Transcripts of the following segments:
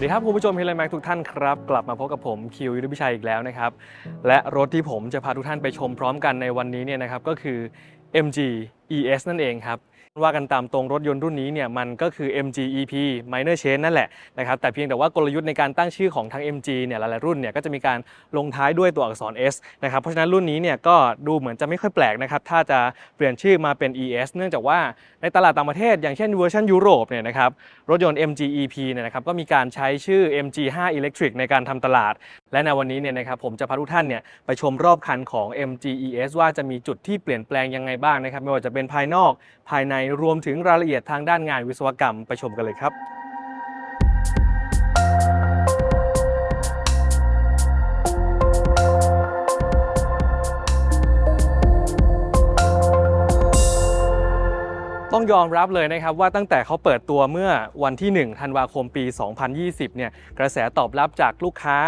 วัสดีครับคุณผู้ชมเฮลแม็กทุกท่านครับ กลับมาพบกับผมคิวยุทธพิชัยอีกแล้วนะครับ และรถที่ผมจะพาทุกท่านไปชมพร้อมกันในวันนี้เนี่ยนะครับก็คือ MG ES นั่นเองครับ ว่ากันตามตรงรถยนต์รุ่นนี้เนี่ยมันก็คือ MG EP Minor Change นั่นแหละนะครับแต่เพียงแต่ว่ากลยุทธ์ในการตั้งชื่อของทาง MG เนี่ยหลายๆรุ่นเนี่ยก็จะมีการลงท้ายด้วยตัวอักษร S นะครับเพราะฉะนั้นรุ่นนี้เนี่ยก็ดูเหมือนจะไม่ค่อยแปลกนะครับถ้าจะเปลี่ยนชื่อมาเป็น ES เนื่องจากว่าในตลาดต่างประเทศ อย่างเช่นเวอร์ชันยุโรปเนี่ยนะครับรถยนต์ MG EP เนี่ยนะครับก็มีการใช้ชื่อ MG5 Electric ในการทำตลาด และในวันนี้เนี่ยนะครับผมจะพาทุกท่านเนี่ยไปชมรอบคันของ MG ES ว่าจะมีจุดที่เปลี่ยนแปลงยังไงบ้างนะครับไม่ว่าจะเป็นภายนอกภายในรวมถึงรายละเอียดทางด้านงานวิศวกรรมไปชมกันเลยครับต้องยอมรับเลยนะครับว่าตั้งแต่เขาเปิดตัวเมื่อวันที่ 1 ธันวาคมปี 2020 เนี่ยกระแสตอบรับจากลูกค้า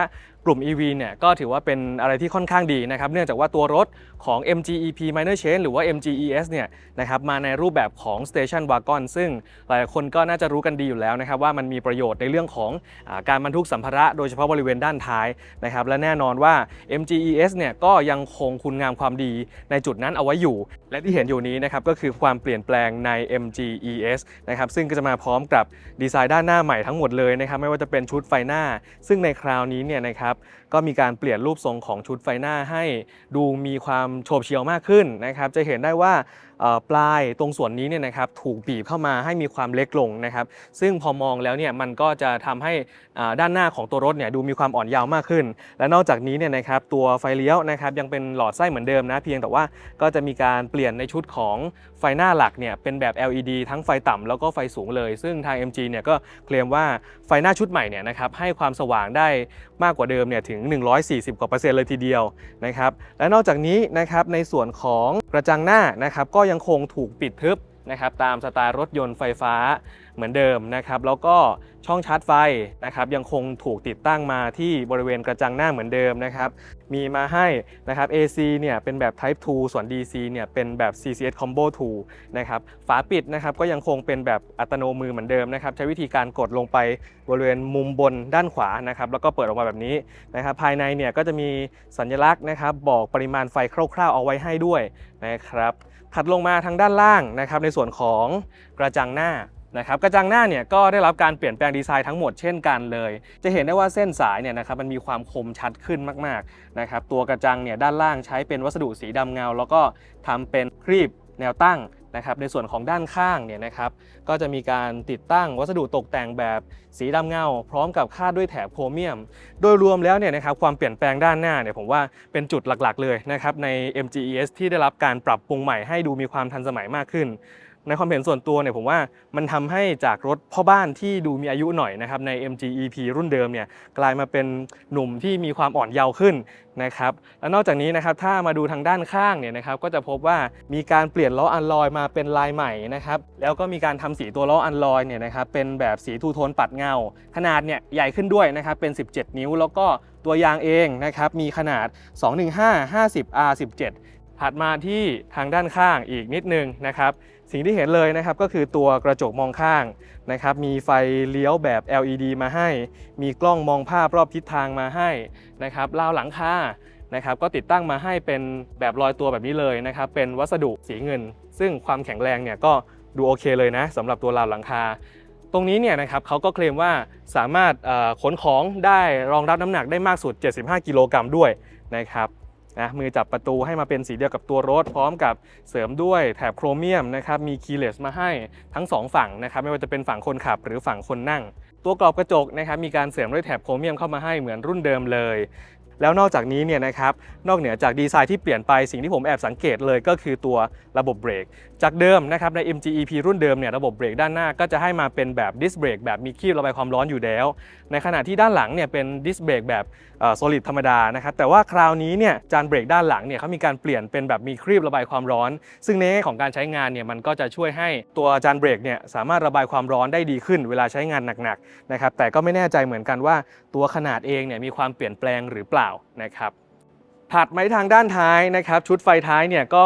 กลุ่ม EV เนี่ยก็ถือว่าเป็นอะไรที่ค่อนข้างดีนะครับ เนื่องจากว่าตัวรถของ MG EP Minor Change หรือว่า MG ES เนี่ยนะครับมาในรูปแบบของ Station Wagon ซึ่งหลายคนก็น่าจะรู้กันดีอยู่แล้วนะครับว่ามันมีประโยชน์ในเรื่องของอการบรรทุกสัมภาระ โดยเฉพาะบริเวณด้านท้ายนะครับและแน่นอนว่า MG ES เนี่ยก็ยังคงคุณงามความดีในจุดนั้นเอาไว้อยู่ และที่เห็นอยู่นี้นะครับก็คือความเปลี่ยนแปลงใน MG ES นะครับซึ่งก็จะมาพร้อมกับดีไซน์ด้านหน้าใหม่ทั้งหมดเลยนะครับไม่ว่าจะเป็นชุดไฟหน้า ซึ่งในคราวนี้เนี่ยนะครับก็มีการเปลี่ยนรูปทรงของชุดไฟหน้าให้ดูมีความโฉบเฉี่ยวมากขึ้นนะครับจะเห็นได้ว่า ปลายตรงส่วนนี้เนี่ยนะครับถูกบีบเข้ามาให้มีความเล็กลงนะครับ ซึ่งพอมองแล้วเนี่ยมันก็จะทำให้ด้านหน้าของตัวรถเนี่ยดูมีความอ่อนยาวมากขึ้น และนอกจากนี้เนี่ยนะครับตัวไฟเลี้ยวนะครับยังเป็นหลอดไส้เหมือนเดิมนะเพียงแต่ว่าก็จะมีการเปลี่ยนในชุดของไฟหน้าหลักเนี่ยเป็นแบบ LED ทั้งไฟต่ำแล้วก็ไฟสูงเลย ซึ่งทาง MG เนี่ยก็เคลมว่าไฟหน้าชุดใหม่เนี่ยนะครับให้ความสว่างได้มากกว่าเดิมเนี่ยถึง 140 กว่าเปอร์เซ็นต์เลยทีเดียวนะครับและนอกจากนี้นะครับในส่วนของกระจังหน้านะครับก็ยังคงถูกปิดทึบนะครับตามสไตล์รถยนต์ไฟฟ้าเหมือนเดิมนะครับแล้วก็ช่องชาร์จไฟนะครับยังคงถูกติดตั้งมาที่บริเวณกระจังหน้าเหมือนเดิมนะครับมีมาให้นะครับ AC เนี่ยเป็นแบบ Type 2 ส่วน DC เนี่ยเป็นแบบ CCS Combo 2นะครับฝาปิดนะครับก็ยังคงเป็นแบบอัตโนมือเหมือนเดิมนะครับใช้วิธีการกดลงไปบริเวณมุมบนด้านขวานะครับแล้วก็เปิดออกมาแบบนี้นะครับภายในเนี่ยก็จะมีสัญลักษณ์นะครับบอกปริมาณไฟคร่าวๆเอาไว้ให้ด้วยนะครับ ถัดลงมาทางด้านล่างนะครับในส่วนของกระจังหน้านะครับกระจังหน้าเนี่ยก็ได้รับการเปลี่ยนแปลงดีไซน์ทั้งหมดเช่นกันเลย จะเห็นได้ว่าเส้นสายเนี่ยนะครับมันมีความคมชัดขึ้นมากๆนะครับตัวกระจังเนี่ยด้านล่างใช้เป็นวัสดุสีดำเงา แล้วก็ทำเป็นครีบ แนวตั้งนะครับในส่วนของด้านข้างเนี่ยนะครับก็จะมีการติดตั้งวัสดุตกแต่งแบบสีดำเงา พร้อมกับคาดด้วยแถบโครเมียม โดยรวมแล้วเนี่ยนะครับความเปลี่ยนแปลงด้านหน้าเนี่ยผมว่าเป็นจุดหลักๆ เลยนะครับใน MGES ที่ได้รับการปรับปรุงใหม่ให้ดูมีความทันสมัยมากขึ้น ในความเห็นส่วนตัวเนี่ยผมว่ามันทำให้จากรถพ่อบ้านที่ดูมีอายุหน่อยนะครับใน MG EP รุ่นเดิมเนี่ยกลายมาเป็นหนุ่มที่มีความอ่อนเยาว์ขึ้นนะครับและนอกจากนี้นะครับถ้ามาดูทางด้านข้างเนี่ยนะครับก็จะพบว่ามีการเปลี่ยนล้ออัลลอยมาเป็นลายใหม่นะครับแล้วก็มีการทำสีตัวล้ออัลลอยเนี่ยนะครับเป็นแบบสีทูโทนปัดเงา ขนาดเนี่ยใหญ่ขึ้นด้วยนะครับเป็น 17 นิ้ว แล้วก็ตัวยางเองนะครับมีขนาด 215 50 R17 ถัดมาที่ทางด้านข้างอีกนิดนึงนะครับ สิ่งที่เห็นเลยนะครับก็คือตัวกระจกมองข้างนะครับมีไฟเลี้ยวแบบ LED มาให้ มีกล้องมองภาพรอบทิศทางมาให้นะครับราวหลังคานะครับก็ติดตั้งมาให้เป็นแบบลอยตัวแบบนี้เลยนะครับเป็นวัสดุสีเงิน ซึ่งความแข็งแรงเนี่ยก็ดูโอเคเลยนะสำหรับตัวราวหลังคา ตรงนี้เนี่ยนะครับเขาก็เคลมว่าสามารถขนของได้รองรับน้ำหนักได้มากสุด 75 กิโลกรัมด้วยนะครับ นะมือจับประตูให้มาเป็นสีเดียวกับตัวรถ พร้อมกับเสริมด้วยแถบโครเมียมนะครับมีคีย์เลสมาให้ทั้งสองฝั่งนะครับไม่ว่าจะเป็นฝั่งคนขับหรือฝั่งคนนั่ง ตัวกรอบกระจกนะครับมีการเสริมด้วยแถบโครเมียมเข้ามาให้เหมือนรุ่นเดิมเลย แล้วนอกจากนี้เนี่ยนะครับนอกเหนือจากดีไซน์ที่เปลี่ยนไปสิ่งที่ผมแอบสังเกตเลยก็คือตัวระบบเบรก จากเดิมนะครับใน MG EP รุ่นเดิมเนี่ยระบบเบรกด้านหน้าก็จะให้มาเป็นแบบดิสเบรกแบบมีคีบระบายความร้อนอยู่แล้ว ในขณะที่ด้านหลังเนี่ยเป็นดิสเบรกแบบโซลิดธรรมดานะครับแต่ว่าคราวนี้เนี่ยจานเบรกด้านหลังเนี่ยเขามีการเปลี่ยนเป็นแบบมีครีบระบายความร้อน ซึ่งในแง่ของการใช้งานเนี่ยมันก็จะช่วยให้ตัวจานเบรกเนี่ยสามารถระบายความร้อนได้ดีขึ้น เวลาใช้งานหนักๆนะครับแต่ก็ไม่แน่ใจเหมือนกันว่าตัวขนาดเองเนี่ยมีความเปลี่ยนแปลงหรือเปล่านะครับถัดมาที่ทางด้านท้ายนะครับชุดไฟท้ายเนี่ยก็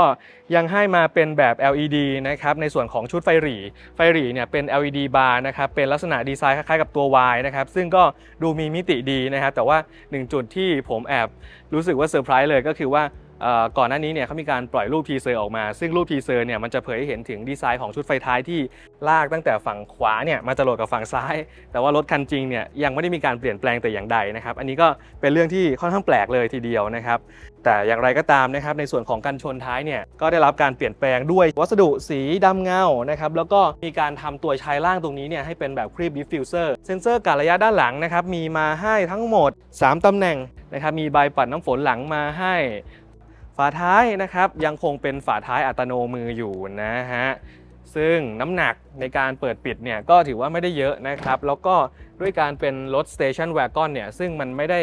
ยังให้มาเป็นแบบ LED นะครับในส่วนของชุดไฟหรี่ไฟหรี่เนี่ยเป็น LED บาร์นะครับเป็นลักษณะดีไซน์คล้ายๆกับตัว Y นะครับซึ่งก็ดูมีมิติดีนะครับแต่ว่าหนึ่งจุดที่ผมแอบรู้สึกว่าเซอร์ไพรส์เลยก็คือว่า ก่อนหน้านี้เนี่ยเขามีการปล่อยรูปทีเซอร์ออกมา ซึ่งรูปทีเซอร์เนี่ยมันจะเผยให้เห็นถึงดีไซน์ของชุดไฟท้ายที่ลากตั้งแต่ฝั่งขวาเนี่ยมาจรดกับฝั่งซ้าย แต่ว่ารถคันจริงเนี่ยยังไม่ได้มีการเปลี่ยนแปลงแต่อย่างใดนะครับ อันนี้ก็เป็นเรื่องที่ค่อนข้างแปลกเลยทีเดียวนะครับ แต่อย่างไรก็ตามนะครับในส่วนของกันชนท้ายเนี่ยก็ได้รับการเปลี่ยนแปลงด้วยวัสดุสีดำเงานะครับแล้วก็มีการทำตัวชายล่างตรงนี้เนี่ยให้เป็นแบบครีบดิฟฟิวเซอร์เซนเซอร์การระยะด้านหลังนะครับมีมาให้ทั้งหมด 3ตำแหน่งนะครับมีใบปัดน้ำฝนหลังมาให้ ฝาท้ายนะครับยังคงเป็นฝาท้ายอัตโนมืออยู่นะฮะซึ่งน้ำหนักในการเปิดปิดเนี่ยก็ถือว่าไม่ได้เยอะนะครับ แล้วก็ด้วยการเป็นรถ Station Wagon เนี่ยซึ่งมันไม่ได้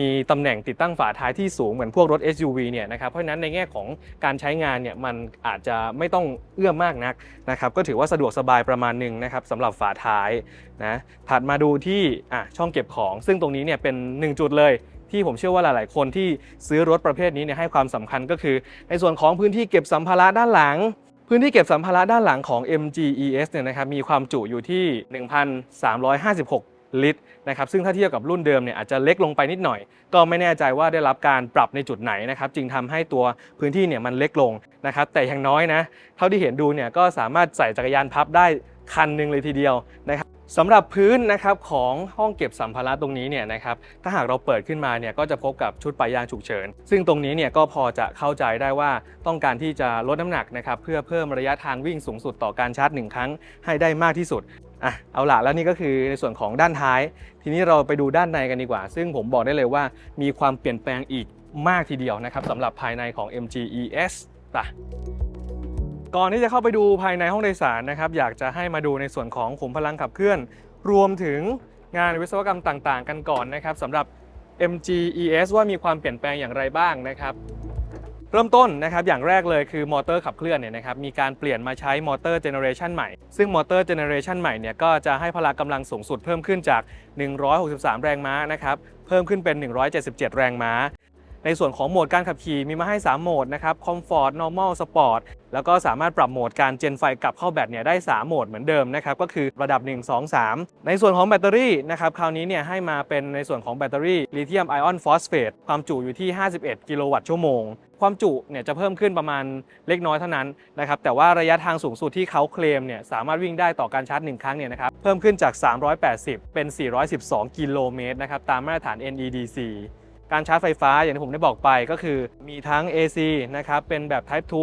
มีตำแหน่งติดตั้งฝาท้ายที่สูงเหมือนพวกรถ SUV เนี่ยนะครับเพราะฉะนั้นในแง่ของการใช้งานเนี่ยมันอาจจะไม่ต้องเอื้อมมากนักนะครับก็ถือว่าสะดวกสบายประมาณหนึ่งนะครับสำหรับฝาท้ายนะถัดมาดูที่ช่องเก็บของ ซึ่งตรงนี้เนี่ยเป็นหนึ่งจุดเลย ที่ผมเชื่อว่าหลาย ๆ คนที่ซื้อรถประเภทนี้เนี่ยให้ความสำคัญก็คือ ในส่วนของพื้นที่เก็บสัมภาระด้านหลัง พื้นที่เก็บสัมภาระด้านหลังของ MG ES เนี่ยนะครับมีความจุอยู่ที่ 1,356 ลิตรนะครับซึ่งถ้าเทียบกับรุ่นเดิมเนี่ยอาจจะเล็กลงไปนิดหน่อย ก็ไม่แน่ใจว่าได้รับการปรับในจุดไหนนะครับจึงทำให้ตัวพื้นที่เนี่ยมันเล็กลงนะครับแต่อย่างน้อยนะเท่าที่เห็นดูเนี่ยก็สามารถใส่จักรยานพับได้คันหนึ่งเลยทีเดียวนะครับ สำหรับพื้นนะครับของห้องเก็บสัมภาระตรงนี้เนี่ยนะครับถ้าหากเราเปิดขึ้นมาเนี่ยก็จะพบกับชุดปลายยางฉุกเฉิน ซึ่งตรงนี้เนี่ยก็พอจะเข้าใจได้ว่าต้องการที่จะลดน้ำหนักนะครับเพื่อเพิ่มระยะทางวิ่งสูงสุดต่อการชาร์จหนึ่งครั้งให้ได้มากที่สุดอะเอาล่ะแล้วนี่ก็คือในส่วนของด้านท้าย ทีนี้เราไปดูด้านในกันดีกว่า ซึ่งผมบอกได้เลยว่ามีความเปลี่ยนแปลงอีกมากทีเดียวนะครับสำหรับภายในของ MG ES ไป ก่อนที่จะเข้าไปดูภายในห้องโดยสารนะครับ อยากจะให้มาดูในส่วนของขุมพลังขับเคลื่อน รวมถึงงานวิศวกรรมต่างๆ กันก่อนนะครับสำหรับ MG ES ว่ามีความเปลี่ยนแปลงอย่างไรบ้างนะครับเริ่มต้นนะครับอย่างแรกเลยคือมอเตอร์ขับเคลื่อนเนี่ยนะครับมีการเปลี่ยนมาใช้มอเตอร์เจเนอเรชันใหม่ ซึ่งมอเตอร์เจเนอเรชันใหม่เนี่ยก็จะให้พละกำลังสูงสุดเพิ่มขึ้นจาก 163 แรงม้านะครับเพิ่มขึ้นเป็น 177 แรงม้า ในส่วนของโหมดการขับขี่มีมาให้ 3 โหมดนะครับ Comfort Normal Sport แล้วก็สามารถปรับโหมดการเจนไฟกลับเข้าแบตเนี่ยได้ 3 โหมดเหมือนเดิมนะครับ ก็คือระดับ 1 2 3 ในส่วนของแบตเตอรี่นะครับ คราวนี้เนี่ยให้มาเป็นในส่วนของแบตเตอรี่ลิเธียมไอออนฟอสเฟตความจุอยู่ที่ 51 กิโลวัตต์ชั่วโมง ความจุเนี่ยจะเพิ่มขึ้นประมาณเล็กน้อยเท่านั้นนะครับ แต่ว่าระยะทางสูงสุดที่เขาเคลมเนี่ยสามารถวิ่งได้ต่อการชาร์จ 1 ครั้งเนี่ยนะครับ เพิ่มขึ้นจาก 380 เป็น 412 กิโลเมตรนะครับ ตามมาตรฐาน NEDC การชาร์จไฟฟ้าอย่างที่ผมได้บอกไปก็คือมีทั้ง AC นะครับเป็นแบบ Type 2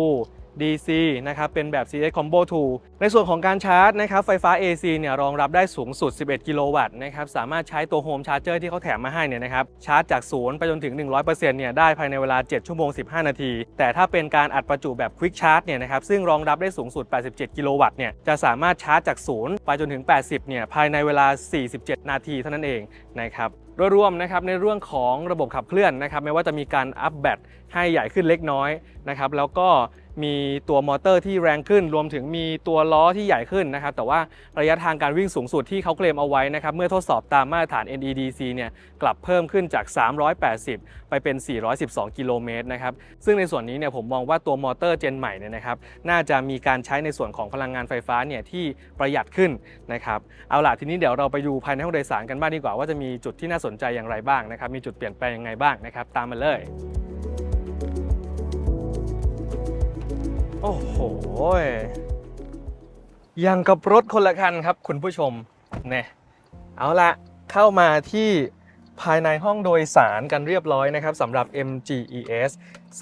DC นะครับเป็นแบบ CS Combo 2 ในส่วนของการชาร์จนะครับไฟฟ้า AC เนี่ยรองรับได้สูงสุด 11 กิโลวัตต์นะครับสามารถใช้ตัวโฮมชาร์จเจอร์ที่เขาแถมมาให้เนี่ยนะครับชาร์จจากศูนย์ไปจนถึง 100%เนี่ยได้ภายในเวลา 7 ชั่วโมง 15 นาที แต่ถ้าเป็นการอัดประจุแบบ Quick Charge เนี่ยนะครับซึ่งรองรับได้สูงสุด 87 กิโลวัตต์เนี่ยจะสามารถชาร์จจากศูนย์ไปจนถึง 80 เนี่ยภายในเวลา 47 นาทีเท่านั้นเองนะครับ โดยรวมนะครับในเรื่องของระบบขับเคลื่อนนะครับไม่ว่าจะมีการอัพแบตให้ใหญ่ขึ้นเล็กน้อยนะครับแล้วก็มีตัวมอเตอร์ที่แรงขึ้น รวมถึงมีตัวล้อที่ใหญ่ขึ้นนะครับ แต่ว่าระยะทางการวิ่งสูงสุดที่เขาเคลมเอาไว้นะครับ เมื่อทดสอบตามมาตรฐาน NEDC เนี่ยกลับเพิ่มขึ้นจาก 380 ไปเป็น 412 กิโลเมตรนะครับ ซึ่งในส่วนนี้เนี่ยผมมองว่าตัวมอเตอร์เจนใหม่เนี่ยนะครับ น่าจะมีการใช้ในส่วนของพลังงานไฟฟ้าเนี่ยที่ประหยัดขึ้นนะครับ เอาล่ะทีนี้เดี๋ยวเราไปดูภายในห้องโดยสารกันบ้างดีกว่าว่าจะมีจุดที่น่าสนนใจอย่างไรบ้างนะครับ มีจุดเปลี่ยนแปลงยังไงบ้างนะครับ ตามมาเลย โอ้โหยังกับรถคนละคันครับ คุณผู้ชมเนี่ยเอาละเข้ามาที่ ภายในห้องโดยสารกันเรียบร้อยนะครับสำหรับ MGES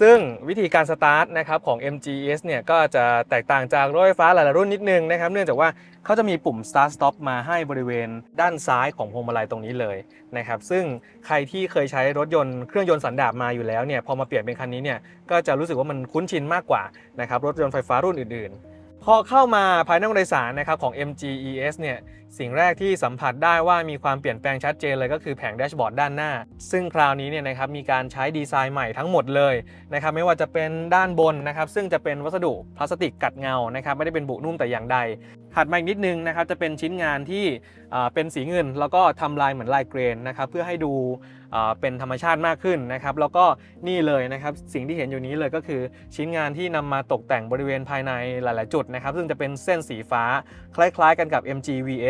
ซึ่งวิธีการสตาร์ทนะครับของ MGES เนี่ยก็จะแตกต่างจากรถไฟฟ้าหลายๆรุ่นนิดนึงนะครับ เนื่องจากว่าเขาจะมีปุ่ม start stop มาให้บริเวณด้านซ้ายของพวงมาลัยตรงนี้เลยนะครับซึ่งใครที่เคยใช้รถยนต์เครื่องยนต์สันดาปมาอยู่แล้วเนี่ยพอมาเปลี่ยนเป็นคันนี้เนี่ยก็จะรู้สึกว่ามันคุ้นชินมากกว่านะครับรถยนต์ไฟฟ้ารุ่นอื่น ๆ พอเข้ามาภายในห้องโดยสารนะครับของ MGES เนี่ยสิ่งแรกที่สัมผัสได้ว่ามีความเปลี่ยนแปลงชัดเจนเลยก็คือแผงแดชบอร์ดด้านหน้า ซึ่งคราวนี้เนี่ยนะครับมีการใช้ดีไซน์ใหม่ทั้งหมดเลยนะครับไม่ว่าจะเป็นด้านบนนะครับซึ่งจะเป็นวัสดุพลาสติกกัดเงานะครับไม่ได้เป็นบุนุ่มแต่อย่างใดถัดมาอีกนิดนึงนะครับจะเป็นชิ้นงานที่เป็นสีเงิน แล้วก็ทำลายเหมือนลายเกรนนะครับเพื่อให้ดูเป็นธรรมชาติมากขึ้นนะครับแล้วก็นี่เลยนะครับสิ่งที่เห็นอยู่นี้เลยก็คือชิ้นงานที่นำมาตกแต่งบริเวณภายในหลาย ๆ จุดนะครับซึ่งจะเป็นเส้นสีฟ้าคล้าย ๆ กันกับ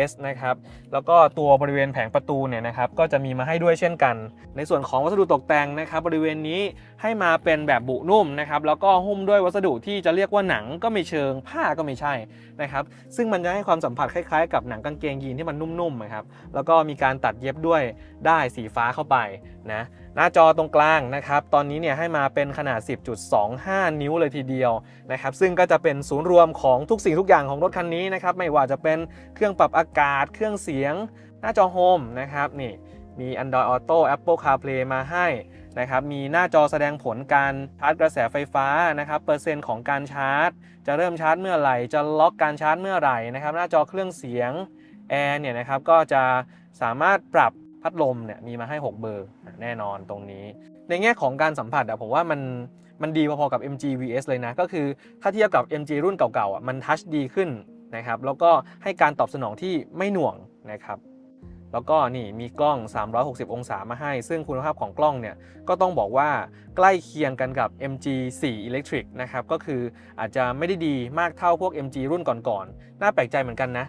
S นะครับ แล้วก็ตัวบริเวณแผงประตูเนี่ยนะครับก็จะมีมาให้ด้วยเช่นกัน ในส่วนของวัสดุตกแต่งนะครับบริเวณนี้ให้มาเป็นแบบบุนุ่มนะครับแล้วก็หุ้มด้วยวัสดุที่จะเรียกว่าหนังก็ไม่เชิงผ้าก็ไม่ใช่นะครับซึ่งมันจะให้ความสัมผัสคล้ายๆ กับหนังกางเกงยีนที่มันนุ่มๆนะครับแล้วก็มีการตัดเย็บด้วยได้สีฟ้าเข้าไปนะ น้าจอตรงกลางนะครับ ตอนนี้เนี่ยให้มาเป็นขนาด 10.25 นิ้วเลยทีเดียวนะครับ ซึ่งก็จะเป็นศูนย์รวมของทุกสิ่งทุกอย่างของรถคันนี้นะครับ ไม่ว่าจะเป็นเครื่องปรับอากาศ เครื่องเสียง หน้าจอโฮมนะครับ นี่ มี Android Auto Apple CarPlay มาให้นะครับ มีหน้าจอแสดงผลการชาร์จกระแสไฟฟ้านะครับ เปอร์เซ็นต์ของการชาร์จ จะเริ่มชาร์จเมื่อไหร่ จะล็อกการชาร์จเมื่อไหร่นะครับ หน้าจอเครื่องเสียงแอร์เนี่ยนะครับ ก็จะสามารถปรับ พัดลมเนี่ยมีมาให้ 6 เบอร์แน่นอนตรงนี้ ในแง่ของการสัมผัสอะผมว่ามันมันดีพอๆกับ MG VS เลยนะ ก็คือถ้าเทียบกับ MG รุ่นเก่าๆอะมันทัชดีขึ้นนะครับแล้วก็ให้การตอบสนองที่ไม่หน่วงนะครับ แล้วก็นี่มีกล้อง 360 องศามาให้ ซึ่งคุณภาพของกล้องเนี่ยก็ต้องบอกว่าใกล้เคียงกันกับ MG 4 Electric นะครับ ก็คืออาจจะไม่ได้ดีมากเท่าพวก MG รุ่นก่อนๆ น่าแปลกใจเหมือนกันนะ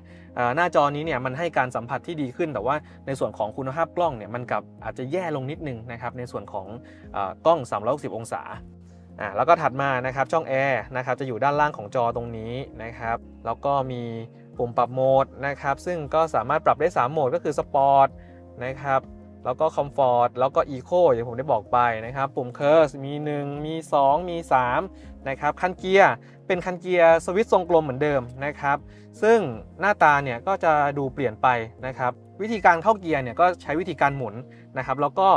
หน้าจอนี้เนี่ยมันให้การสัมผัสที่ดีขึ้น แต่ว่าในส่วนของคุณภาพกล้องเนี่ยมันกับอาจจะแย่ลงนิดนึงนะครับในส่วนของอกล้อง 360 องศา่าแล้วก็ถัดมานะครับช่องแอร์นะครับจะอยู่ด้านล่างของจอตรงนี้นะครับ แล้วก็มี ปุ่มปรับโหมดนะครับ ซึ่งก็สามารถปรับได้ 3 โหมดก็คือสปอร์ตนะครับแล้วก็คอมฟอร์ตแล้วก็อีโคอย่างผมได้บอกไปนะครับ ปุ่มเคอร์สมี 1 มี 2 มี 3 นะครับคันเกียร์เป็นคันเกียร์สวิตช์ทรงกลมเหมือนเดิมนะครับ ซึ่งหน้าตาเนี่ยก็จะดูเปลี่ยนไปนะครับ วิธีการเข้าเกียร์เนี่ยก็ใช้วิธีการหมุนนะครับ แล้วก็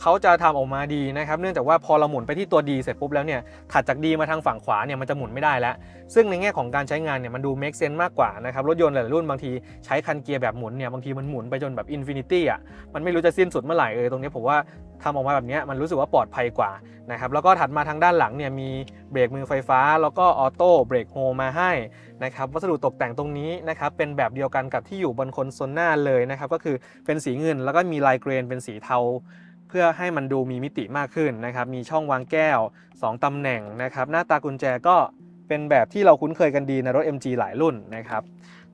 เขาจะทำออกมาดีนะครับ เนื่องจากว่าพอเราหมุนไปที่ตัว D เสร็จปุ๊บแล้วเนี่ยถัดจาก D มาทางฝั่งขวาเนี่ยมันจะหมุนไม่ได้แล้ว ซึ่งในแง่ของการใช้งานเนี่ยมันดู make sense มากกว่านะครับ รถยนต์หลายรุ่นบางทีใช้คันเกียร์แบบหมุนเนี่ยบางทีมันหมุนไปจนแบบอินฟินิตี้อะมันไม่รู้จะสิ้นสุดเมื่อไหร่เออตรงนี้ผมว่า ทำออกมาแบบนี้มันรู้สึกว่าปลอดภัยกว่านะครับแล้วก็ถัดมาทางด้านหลังเนี่ยมีเบรกมือไฟฟ้า แล้วก็ออโต้เบรกโฮมาให้นะครับวัสดุตกแต่งตรงนี้นะครับเป็นแบบเดียวกันกับที่อยู่บนคอนโซลหน้าเลยนะครับก็คือเป็นสีเงิน แล้วก็มีลายเกรนเป็นสีเทา เพื่อให้มันดูมีมิติมากขึ้นนะครับมีช่องวางแก้ว 2ตำแหน่งนะครับหน้าตากุญแจก็เป็นแบบที่เราคุ้นเคยกันดีในรถ MG หลายรุ่นนะครับ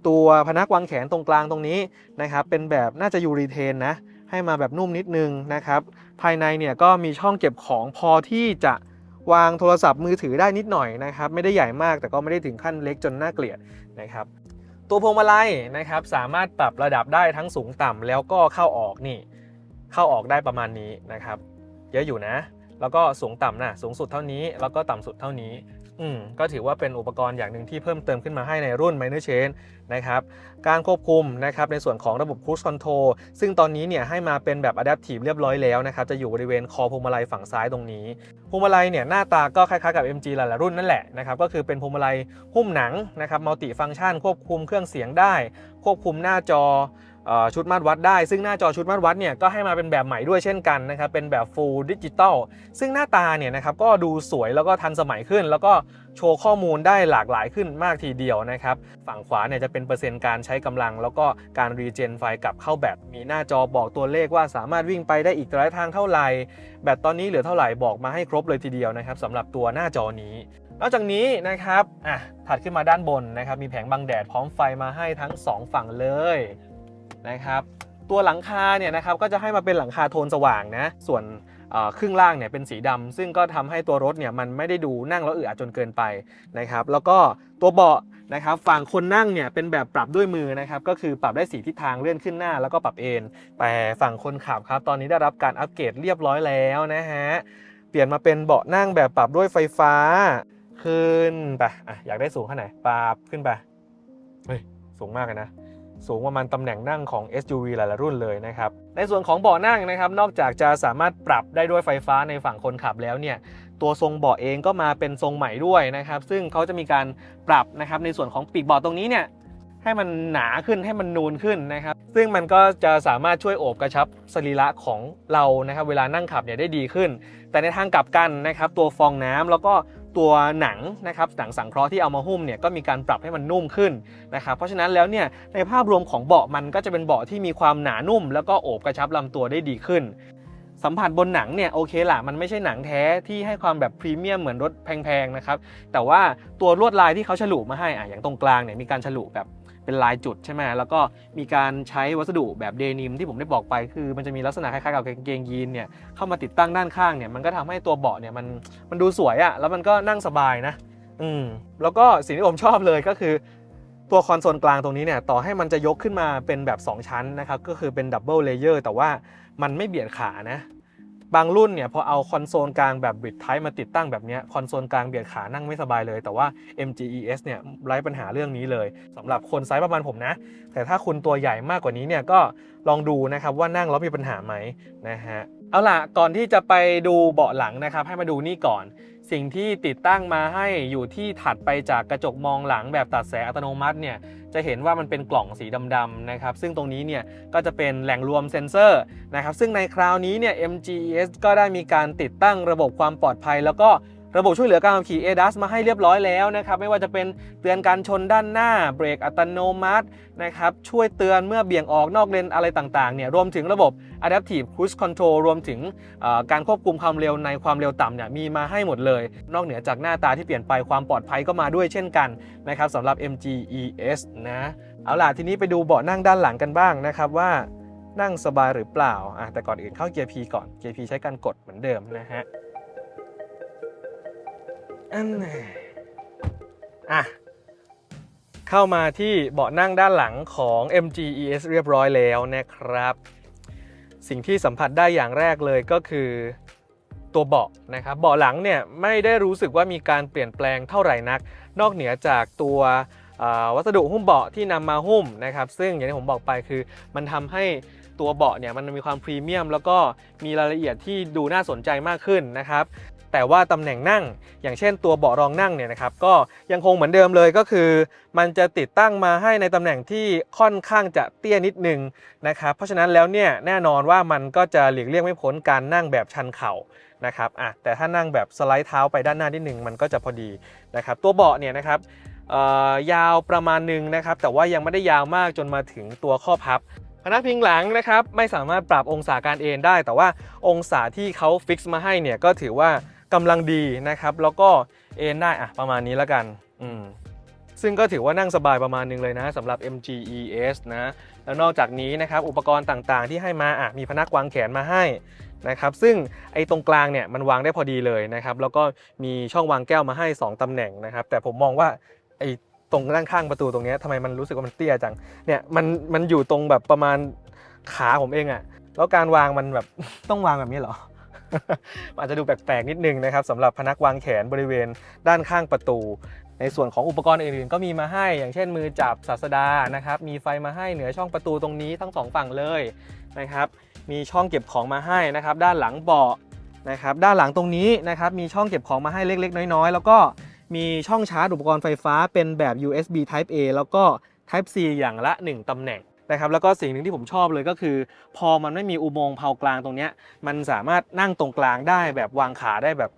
ตัวพนักวางแขนตรงกลางตรงนี้นะครับเป็นแบบน่าจะยูรีเทนนะ ให้มาแบบนุ่มนิดนึงนะครับ ภายในเนี่ยก็มีช่องเก็บของพอที่จะวางโทรศัพท์มือถือได้นิดหน่อยนะครับ ไม่ได้ใหญ่มากแต่ก็ไม่ได้ถึงขั้นเล็กจนน่าเกลียดนะครับ ตัวพวงมาลัยนะครับ สามารถปรับระดับได้ทั้งสูงต่ำแล้วก็เข้าออกนี่ เข้าออกได้ประมาณนี้นะครับ เยอะอยู่นะ แล้วก็สูงต่ำนะสูงสุดเท่านี้ แล้วก็ต่ำสุดเท่านี้ ก็ถือว่าเป็นอุปกรณ์อย่างหนึ่งที่เพิ่มเติมขึ้นมาให้ในรุ่น Minor Chain นะครับการควบคุมนะครับในส่วนของระบบ Cruise Control ซึ่งตอนนี้เนี่ยให้มาเป็นแบบ Adaptive เรียบร้อยแล้วนะครับจะอยู่บริเวณคอพวงมาลัยฝั่งซ้ายตรงนี้พวงมาลัยเนี่ยหน้าตาก็คล้ายๆกับ MG หลายๆรุ่นนั่นแหละนะครับก็คือเป็นพวงมาลัยหุ้มหนังนะครับมัลติฟัง c t ชัน ควบคุมเครื่องเสียงได้ ควบคุมหน้าจอ ชุดมาตรวัดได้ ซึ่งหน้าจอชุดมาตรวัดเนี่ยก็ให้มาเป็นแบบใหม่ด้วยเช่นกันนะครับ เป็นแบบ Full Digital ซึ่งหน้าตาเนี่ยนะครับก็ดูสวยแล้วก็ทันสมัยขึ้น แล้วก็โชว์ข้อมูลได้หลากหลายขึ้นมากทีเดียวนะครับ ฝั่งขวาเนี่ยจะเป็นเปอร์เซ็นต์การใช้กำลัง แล้วก็การรีเจนไฟกลับเข้าแบตมีหน้าจอบอกตัวเลขว่าสามารถวิ่งไปได้อีกระยะทางเท่าไหร่แบตตอนนี้เหลือเท่าไหร่บอกมาให้ครบเลยทีเดียวนะครับสำหรับตัวหน้าจอนี้นอกจากนี้นะครับอะถัดขึ้นมาด้านบนนะครับมีแผงบังแดดพร้อมไฟมาให้ทั้ง 2 ฝั่งเลย นะครับตัวหลังคาเนี่ยนะครับก็จะให้มาเป็นหลังคาโทนสว่างนะส่วนครึ่งล่างเนี่ยเป็นสีดำซึ่งก็ทำให้ตัวรถเนี่ยมันไม่ได้ดูนั่งแล้วอึดอัดจนเกินไปนะครับแล้วก็ตัวเบาะนะครับฝั่งคนนั่งเนี่ยเป็นแบบปรับด้วยมือนะครับก็คือปรับได้สีทิศทางเลื่อนขึ้นหน้าแล้วก็ปรับเอนแต่ฝั่งคนขับครับตอนนี้ได้รับการอัปเกรดเรียบร้อยแล้วนะฮะเปลี่ยนมาเป็นเบาะนั่งแบบปรับด้วยไฟฟ้าขึ้นไปออยากได้สูงแค่ไหนปรับขึ้นไปเฮ้ยสูงมากเลยนะ สูงประมาณตำแหน่งนั่งของ SUV หลายๆรุ่นเลยนะครับ ในส่วนของเบาะนั่งนะครับ นอกจากจะสามารถปรับได้ด้วยไฟฟ้าในฝั่งคนขับแล้วเนี่ย ตัวทรงเบาะเองก็มาเป็นทรงใหม่ด้วยนะครับ ซึ่งเขาจะมีการปรับนะครับในส่วนของปีกเบาะตรงนี้เนี่ยให้มันหนาขึ้นให้มันนูนขึ้นนะครับ ซึ่งมันก็จะสามารถช่วยโอบกระชับสรีระของเรานะครับ เวลานั่งขับเนี่ยได้ดีขึ้น แต่ในทางกลับกันนะครับ ตัวฟองน้ำแล้วก็ ตัวหนังนะครับหนังสังเคราะห์ที่เอามาหุ้มเนี่ยก็มีการปรับให้มันนุ่มขึ้นนะครับเพราะฉะนั้นแล้วเนี่ยในภาพรวมของเบาะมันก็จะเป็นเบาะที่มีความหนานุ่ม แล้วก็โอบกระชับลำตัวได้ดีขึ้น สัมผัสบนหนังเนี่ยโอเคละมันไม่ใช่หนังแท้ที่ให้ความแบบพรีเมียมเหมือนรถแพงๆนะครับแต่ว่าตัวลวดลายที่เขาฉลุมาให้อะอย่างตรงกลางเนี่ยมีการฉลุแบบ เป็นลายจุดใช่ไหมแล้วก็มีการใช้วัสดุแบบเดนิมที่ผมได้บอกไป คือมันจะมีลักษณะคล้ายๆกับกางเกงยีนเนี่ยเข้ามาติดตั้งด้านข้างเนี่ยมันก็ทำให้ตัวเบาะเนี่ยมันมันดูสวยอะแล้วมันก็นั่งสบายนะ อืมแล้วก็สิ่งที่ผมชอบเลยก็คือตัวคอนโซลกลางตรงนี้เนี่ยต่อให้มันจะยกขึ้นมาเป็นแบบ 2 ชั้นนะครับก็คือเป็นดับเบิลเลเยอร์แต่ว่ามันไม่เบียดขานะ บางรุ่นเนี่ยพอเอาคอนโซลกลางแบบบิดไทป์มาติดตั้งแบบนี้คอนโซลกลางเบียดขานั่งไม่สบายเลย แต่ว่า MGES เนี่ยไร้ปัญหาเรื่องนี้เลยสำหรับคนไซส์ประมาณผมนะ แต่ถ้าคุณตัวใหญ่มากกว่านี้เนี่ยก็ลองดูนะครับว่านั่งแล้วมีปัญหาไหมนะฮะเอาล่ะก่อนที่จะไปดูเบาะหลังนะครับให้มาดูนี่ก่อน สิ่งที่ติดตั้งมาให้อยู่ที่ถัดไปจากกระจกมองหลังแบบตัดแสงอัตโนมัติเนี่ยจะเห็นว่ามันเป็นกล่องสีดำๆนะครับ ซึ่งตรงนี้เนี่ยก็จะเป็นแหล่งรวมเซ็นเซอร์นะครับ ซึ่งในคราวนี้เนี่ย MGES ก็ได้มีการติดตั้งระบบความปลอดภัย แล้วก็ ระบบช่วยเหลือการขับขี่ ADAS มาให้เรียบร้อยแล้วนะครับ ไม่ว่าจะเป็นเตือนการชนด้านหน้า เบรกอัตโนมัตินะครับ ช่วยเตือนเมื่อเบี่ยงออกนอกเลนอะไรต่างๆเนี่ย รวมถึงระบบ Adaptive Cruise Control รวมถึงการควบคุมความเร็วในความเร็วต่ำเนี่ยมีมาให้หมดเลย นอกเหนือจากหน้าตาที่เปลี่ยนไปความปลอดภัยก็มาด้วยเช่นกันนะครับสำหรับ MGES นะ เอาล่ะทีนี้ไปดูเบาะนั่งด้านหลังกันบ้างนะครับว่านั่งสบายหรือเปล่าอะแต่ก่อนอื่นเข้าเกียร์ P ก่อน เกียร์ P ใช้การกดเหมือนเดิมนะฮะ อันแน่อะ เข้ามาที่เบาะนั่งด้านหลังของ MGES เรียบร้อยแล้วนะครับ สิ่งที่สัมผัสได้อย่างแรกเลยก็คือตัวเบาะนะครับ เบาะหลังเนี่ยไม่ได้รู้สึกว่ามีการเปลี่ยนแปลงเท่าไหร่นัก นอกเหนือจากตัววัสดุหุ้มเบาะที่นำมาหุ้มนะครับ ซึ่งอย่างที่ผมบอกไปคือ มันทำให้ตัวเบาะเนี่ยมันมีความพรีเมียม แล้วก็มีรายละเอียดที่ดูน่าสนใจมากขึ้นนะครับ แต่ว่าตำแหน่งนั่ง อย่างเช่นตัวเบาะรองนั่งเนี่ยนะครับก็ยังคงเหมือนเดิมเลยก็คือ มันจะติดตั้งมาให้ในตำแหน่งที่ค่อนข้างจะเตี้ยนิดนึงนะครับเพราะฉะนั้นแล้วเนี่ยแน่นอนว่ามันก็จะหลีกเลี่ยงไม่พ้นการนั่งแบบชันเข่านะครับอะแต่ถ้านั่งแบบสไลด์เท้าไปด้านหน้านิดนึงมันก็จะพอดีนะครับตัวเบาะเนี่ยนะครับยาวประมาณหนึ่งนะครับแต่ว่ายังไม่ได้ยาวมากจนมาถึงตัวข้อพับพนักพิงหลังนะครับไม่สามารถปรับองศาการเอนได้ แต่ว่าองศาที่เขาฟิกซ์มาให้เนี่ยก็ถือว่า กำลังดีนะครับ แล้วก็เอนได้อะประมาณนี้แล้วกันอืมซึ่งก็ถือว่านั่งสบายประมาณนึงเลยนะสำหรับ MGES นะแล้วนอกจากนี้นะครับอุปกรณ์ต่างๆ ที่ให้มาอะมีพนักวางแขนมาให้นะครับซึ่งไอ้ตรงกลางเนี่ยมันวางได้พอดีเลยนะครับแล้วก็มีช่องวางแก้วมาให้ 2ตำแหน่งนะครับ แต่ผมมองว่าไอ้ตรงด้านข้างประตูตรงเนี้ยทำไมมันรู้สึกว่ามันเตี้ยจังเนี่ยมันมันอยู่ตรงแบบประมาณขาผมเองอะแล้วการวางมันแบบต้องวางแบบนี้เหรอ อาจจะดูแปลกๆนิดนึงนะครับสำหรับพนักวางแขนบริเวณด้านข้างประตู ในส่วนของอุปกรณ์อื่นๆ ก็มีมาให้อย่างเช่นมือจับศาสดานะครับมีไฟมาให้เหนือช่องประตูตรงนี้ทั้งสองฝั่งเลยนะครับมีช่องเก็บของมาให้นะครับด้านหลังเบาะนะครับด้านหลังตรงนี้นะครับมีช่องเก็บของมาให้เล็ก ๆ น้อยๆ แล้วก็มีช่องชาร์จอุปกรณ์ไฟฟ้าเป็นแบบ USB Type A แล้วก็ Type C อย่างละ 1ตำแหน่ง นะครับแล้วก็สิ่งหนึ่งที่ผมชอบเลยก็คือ พอมันไม่มีอุโมงค์เผากลางตรงเนี้ยมันสามารถนั่งตรงกลางได้แบบวางขาได้แบบ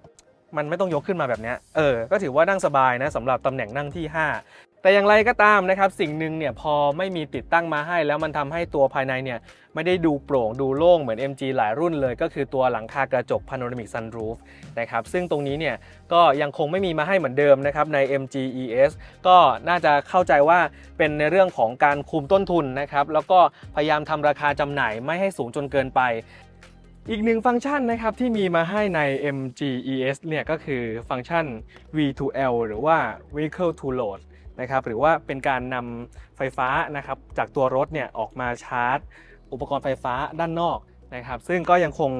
มันไม่ต้องยกขึ้นมาแบบนี้ เออ ก็ถือว่านั่งสบายนะสำหรับตำแหน่งนั่งที่ 5 แต่อย่างไรก็ตามนะครับสิ่งหนึ่งเนี่ยพอไม่มีติดตั้งมาให้ แล้วมันทำให้ตัวภายในเนี่ยไม่ได้ดูโปร่งดูโล่งเหมือน MG หลายรุ่นเลย ก็คือตัวหลังคากระจก Panoramic Sunroof นะครับซึ่งตรงนี้เนี่ยก็ยังคงไม่มีมาให้เหมือนเดิมนะครับใน MG ES ก็น่าจะเข้าใจว่าเป็นในเรื่องของการคุมต้นทุนนะครับแล้วก็พยายามทำราคาจำหน่ายไม่ให้สูงจนเกินไปอีกหนึ่งฟังก์ชันนะครับที่มีมาให้ใน MG ES เนี่ยก็คือฟังก์ชัน V2L หรือว่า Vehicle to Load นะครับหรือว่าเป็นการนำไฟฟ้านะครับจากตัวรถเนี่ยออกมาชาร์จ อุปกรณ์ไฟฟ้าด้านนอกนะครับซึ่งก็ยังคง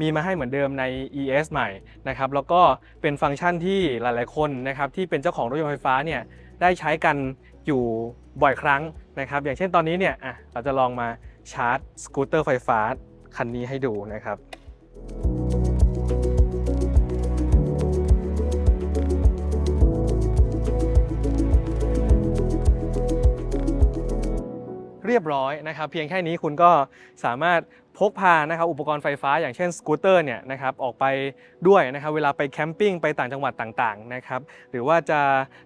มีมาให้เหมือนเดิมใน ES ใหม่นะครับแล้วก็เป็นฟังก์ชันที่หลาย ๆ คนนะครับที่เป็นเจ้าของรถยนต์ไฟฟ้าเนี่ยได้ใช้กันอยู่บ่อยครั้งนะครับอย่างเช่นตอนนี้เนี่ยเราจะลองมาชาร์จสกูตเตอร์ไฟฟ้าคันนี้ให้ดูนะครับเเรียบร้อยนะครับ เพียงแค่นี้คุณก็สามารถพกพานะครับอุปกรณ์ไฟฟ้าอย่างเช่นสกูตเตอร์เนี่ยนะครับออกไปด้วยนะครับเวลาไปแคมปิ้งไปต่างจังหวัดต่างๆนะครับหรือว่าจะ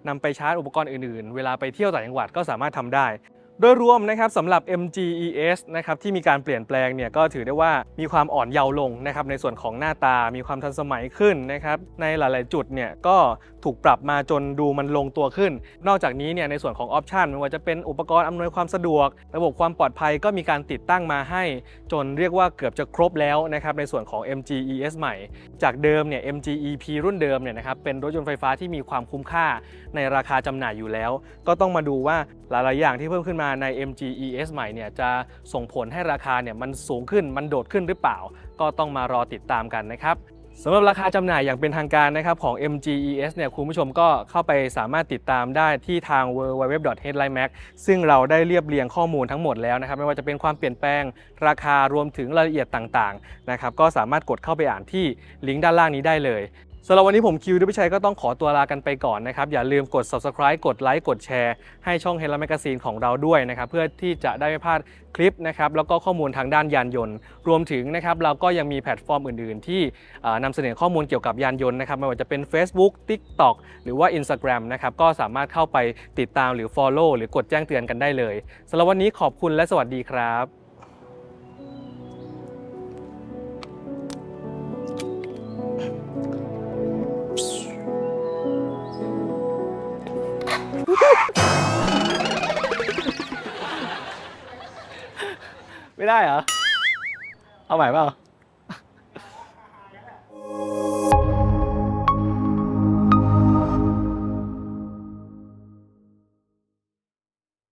นำไปชาร์จอุปกรณ์อื่นๆ เวลาไปเที่ยวต่างจังหวัดก็สามารถทำได้ โดยรวมนะครับสำหรับ MGES นะครับที่มีการเปลี่ยนแปลงเนี่ยก็ถือได้ว่ามีความอ่อนเยาว์ลงนะครับในส่วนของหน้าตามีความทันสมัยขึ้นนะครับในหลาย ๆ จุดเนี่ยก็ถูกปรับมาจนดูมันลงตัวขึ้น นอกจากนี้เนี่ยในส่วนของออปชันไม่ว่าจะเป็นอุปกรณ์อำนวยความสะดวก ระบบความปลอดภัยก็มีการติดตั้งมาให้ จนเรียกว่าเกือบจะครบแล้วนะครับในส่วนของ MGES ใหม่ จากเดิมเนี่ย MGEP รุ่นเดิมเนี่ยนะครับเป็นรถยนต์ไฟฟ้าที่มีความคุ้มค่าในราคาจำหน่ายอยู่แล้ว ก็ต้องมาดูว่าหลาย ๆ อย่างที่เพิ่มขึ้นมาใน MGES ใหม่เนี่ยจะส่งผลให้ราคาเนี่ยมันสูงขึ้นมันโดดขึ้นหรือเปล่า ก็ต้องมารอติดตามกันนะครับสำหรับราคาจำหน่ายอย่างเป็นทางการนะครับของ MGES เนี่ยคุณผู้ชมก็เข้าไปสามารถติดตามได้ที่ทาง www.headlinemax ซึ่งเราได้เรียบเรียงข้อมูลทั้งหมดแล้วนะครับไม่ว่าจะเป็นความเปลี่ยนแปลงราคารวมถึงรายละเอียดต่างๆนะครับก็สามารถกดเข้าไปอ่านที่ลิงก์ด้านล่างนี้ได้เลย สำหรับวันนี้ผมคิวดิพิชัยก็ต้องขอตัวลากันไปก่อนนะครับ อย่าลืมกด subscribe กดไลค์กดแชร์ให้ช่อง h e l l o Magazine ของเราด้วยนะครับ เพื่อที่จะได้ไม่พลาดคลิปนะครับ แล้วก็ข้อมูลทางด้านยานยนต์ รวมถึงนะครับ เราก็ยังมีแพลตฟอร์มอื่น ๆ ที่นำเสนอข้อมูลเกี่ยวกับยานยนต์นะครับไม่ว่าจะเป็น Facebook TikTok หรือว่า Instagram นะครับก็สามารถเข้าไปติดตามหรือ Follow หรือกดแจ้งเตือนกันได้เลยสำหรับวันนี้ขอบคุณและสวัสดีครับ ไม่ได้เหรอ เอาใหม่เปล่า